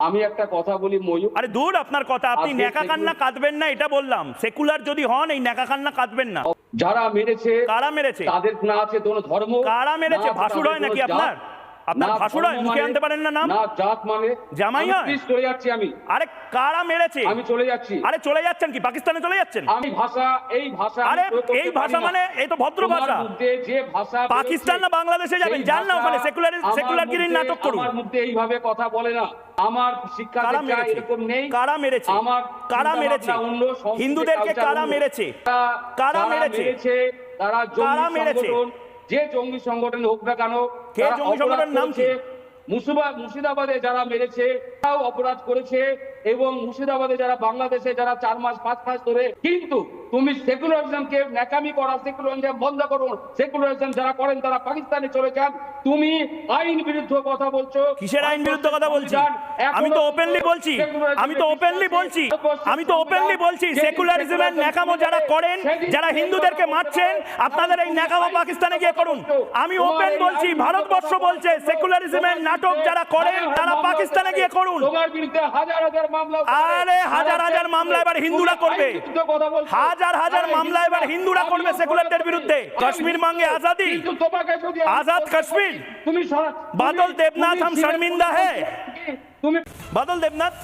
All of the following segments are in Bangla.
আমি একটা কথা বলি ময়ূর আরে দূর আপনার কথা আপনি নেকা কান্না কাঁদবেন না এটা বললাম সেকুলার যদি হন এই নেকা কান্না কাঁদবেন না যারা মেরেছে কারা মেরেছে তাদের না আছে কোনো ধর্ম কারা মেরেছে? ভাসুর হয় নাকি আপনার? আপনার ভাসুর মুখে মানে, আনতে পারেন না নাম? না জাত মানে জামাই চলে যাচ্ছি আমি। আরে কারা মেরেছে? আমি চলে যাচ্ছি। আরে চলে যাচ্ছেন কি? পাকিস্তানে চলে যাচ্ছেন? আমি ভাষা এই ভাষা আরে এই ভাষা মানে এই তো ভদ্র ভাষা। যে ভাষা পাকিস্তান না বাংলাদেশে যাবেন? যান না ওখানে সেকুলার আমার সেকুলার গিরির নাটক করুন। আমার মধ্যে এইভাবে কথা বলে না। আমার শিক্ষা এরকম নেই। কারা মেরেছে? আমার কারা মেরেছে? হিন্দুদেরকে কারা মেরেছে? কারা মেরেছে? তারা কারা মেরেছে? যে জঙ্গি সংগঠন হোক না কেন কে জঙ্গি সংগঠনের নাম? মুর্শিদাবাদে যারা মেরেছে তারাও অপরাধ করেছে এবং মুর্শিদাবাদে যারা বাংলাদেশে যারা চার মাস পাঁচ মাস ধরে কিন্তু তুমি সেকুলারিজমকে ন্যাকামি করা সেকুলারিজম বন্ধ করুন সেকুলারিজম যারা করেন তারা পাকিস্তানে চলে যান। তুমি আইন বিরুদ্ধ কথা বলছো। কিসের আইন বিরুদ্ধ কথা বলছি? আমি তো ওপেনলি বলছি। আমি তো ওপেনলি বলছি। আমি তো ওপেনলি বলছি সেকুলারিজমের ন্যাকামো যারা করেন যারা হিন্দুদেরকে মারছেন আপনাদের এই ন্যাকামো পাকিস্তানে গিয়ে করুন। আমি ওপেন বলছি ভারতবর্ষ বলছে সেকুলারিজমের নাটক যারা করেন তারা পাকিস্তানে গিয়ে করুন। তোমার বিরুদ্ধে হাজার হাজার আরে হাজার হাজার মামলা এবার হিন্দুরা করবে। হাজার হাজার মামলা এবার হিন্দুরা করবে সেকুলারদের বিরুদ্ধে। কাশ্মীর মাঙ্গে আজাদি। আজাদ কাশ্মীর। তুমি বাদল দেবনাথ হাম শর্মিন্দা হ্যায়। তুমি বাদল দেবনাথ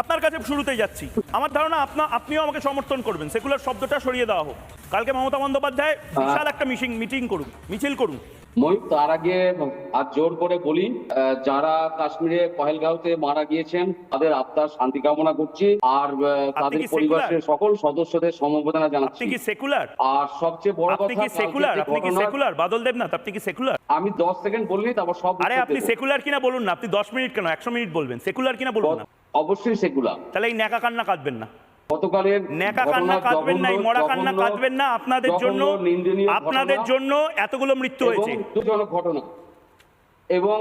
আপনার কাছে শুরুতেই যাচ্ছি। আমার ধারণা আপনা আপনিও আমাকে সমর্থন করবেন। সেকুলার শব্দটা সরিয়ে দেওয়া হোক। কালকে মমতা বন্দ্যোপাধ্যায় বিশাল একটা মিটিং মিটিং করুন মিছিল করুন ময়ূর তার আগে হাত জোর করে বলি যারা কাশ্মীরে পহেলগাঁওতে মারা গিয়েছেন তাদের আত্মার শান্তি কামনা করছি। আর তাদের পরিবারের সকল সদস্যদের সমবেদনা আপনি জানাচ্ছি কি সেকুলার? আর সবচেয়ে বড় আপনি কথা কি সেকুলার? আপনি কি সেকুলার? বাদল দেবনাথ আপনি কি সেকুলার? আমি দশ সেকেন্ড বললি তারপর সব আরে আপনি সেকুলার কিনা বলুন না আপনি দশ মিনিট কেন? একশো মিনিট বলবেন। সেকুলার কিনা বলুন না। অবশ্যই সেকুলার। তাহলে এই ন্যাকা কান্না কাটবেন না। গতকালের নেকা কান্না কাঁদবেন না মরা কান্না কাঁদবেন না আপনাদের জন্য আপনাদের জন্য এতগুলো মৃত্যু হয়েছে। দুজনক ঘটনা। এবং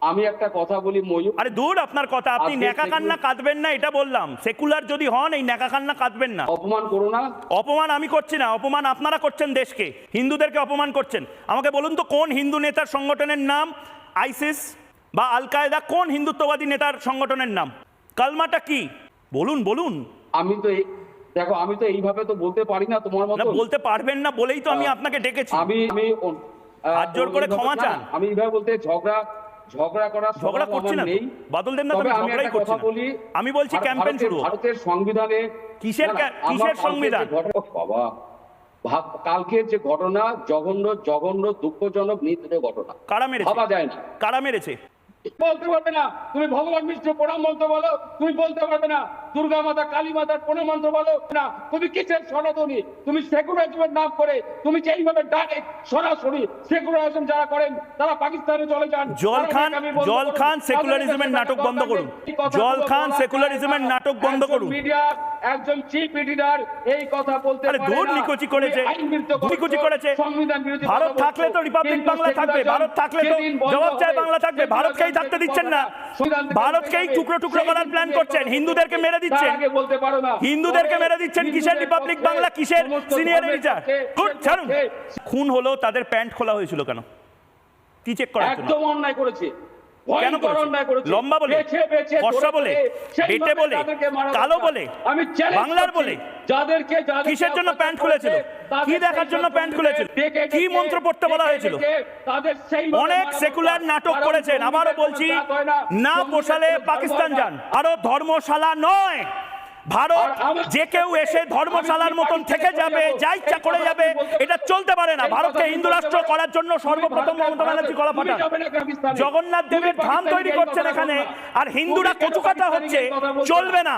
আমি একটা কথা বলি ময়ূর। আরে দূর আপনার কথা আপনি আপনি নেকা কান্না কাঁদবেন না এটা বললাম। সেকুলার যদি হন এই নেকা কান্না কাঁদবেন না। অপমান করো না। অপমান আমি করছি না অপমান আপনারা করছেন দেশকে। হিন্দুদেরকে অপমান করছেন। আমাকে বলুন তো কোন হিন্দু নেতার সংগঠনের নাম আইসিস বা আল কায়দা কোন হিন্দুত্ববাদী নেতার সংগঠনের নাম? কালমাটা কি? বলুন বলুন। আমি তো দেখো আমি তো এইভাবে তো বলতে পারি না তোমার না মতো বলতে পারবেন না বলেই তো আমি আপনাকে ডেকেছি। আমি আমি হাত জোর করে ক্ষমা চান। আমি এইভাবে বলতে ঝগড়া ঝগড়া করার ঝগড়া করছি না বাদল দেবনাথ তবে আমি আমি ঝগড়াই করছি বলি আমি বলছি ক্যাম্পেইন শুরু। ভারতের সংবিধানে কিসের না, না, কিসের সংবিধান? বাবা। ভাব- কালকের যে ঘটনা জঘন্য জঘন্য দুঃখজনক নিত্য ঘটনা। কারা মেরেছে? ভাবা যায় না। কারা মেরেছে? বলতে পারবে না। তুমি ভগবান বিষ্ণু প্রণাম মন্ত্র বলো তুমি বলতে পারবে না। দুর্গা মাতা কালী মাতার প্রণাম মন্ত্র বলো। না তুমি কিসের সনাতনী? তুমি সেকুলারিজমের নাম করে তুমি যে এইভাবে ডাইরেক্ট সরাসরি সেকুলারিজম যারা করেন তারা পাকিস্তানে চলে যান। জল খান জল খান সেকুলারিজমের নাটক বন্ধ করুন। জল খান সেকুলারিজমের নাটক বন্ধ করুন। মিডিয়ার একজন চিফ এডিটর এই কথা বলতে পারে দূর নিকুচি করেছে নিকুচি করেছে। সংবিধান বিরোধী ভারত থাকলে তো রিপাবলিক বাংলা থাকবে ভারত থাকলে তো জবাব চায় বাংলা থাকবে ভারতকেই থাকতে দিচ্ছেন না। ভারতকেই টুকরো টুকরো করার প্ল্যান করছেন হিন্দুদেরকে মেরে দিচ্ছেন। আগে বলতে পারো না। হিন্দুদেরকে মেরে দিচ্ছেন কিসের রিপাবলিক বাংলা? কিসের সিনিয়র এডিটর ছাড়ুন। খুন হলো তাদের প্যান্ট খোলা হয়েছিল কেন? কি চেক জন্য? একদম অন্যায় করেছে। কেন করেছে? লম্বা বলে? ফর্সা বলে? বেটে বলে? কালো বলে? আমি বাংলার বলে? যাদেরকে কিসের জন্য প্যান্ট খুলেছিল? কি দেখার জন্য প্যান্ট খুলেছিল? কি মন্ত্র পড়তে বলা হয়েছিল? অনেক সেকুলার নাটক করেছেন আবারও বলছি না পোষালে পাকিস্তান যান আরও ধর্মশালা নয় ভারত যে কেউ এসে ধর্মশালার মতন থেকে যাবে। যা ইচ্ছা করে যাবে এটা চলতে পারে না ভারতকে হিন্দু রাষ্ট্র করার জন্য সর্বপ্রথম মমতা ব্যানার্জি তুমি ফাটান। জগন্নাথ দেবের ধাম তৈরি করছেন এখানে আর হিন্দুরা কচুকাটা হচ্ছে চলবে না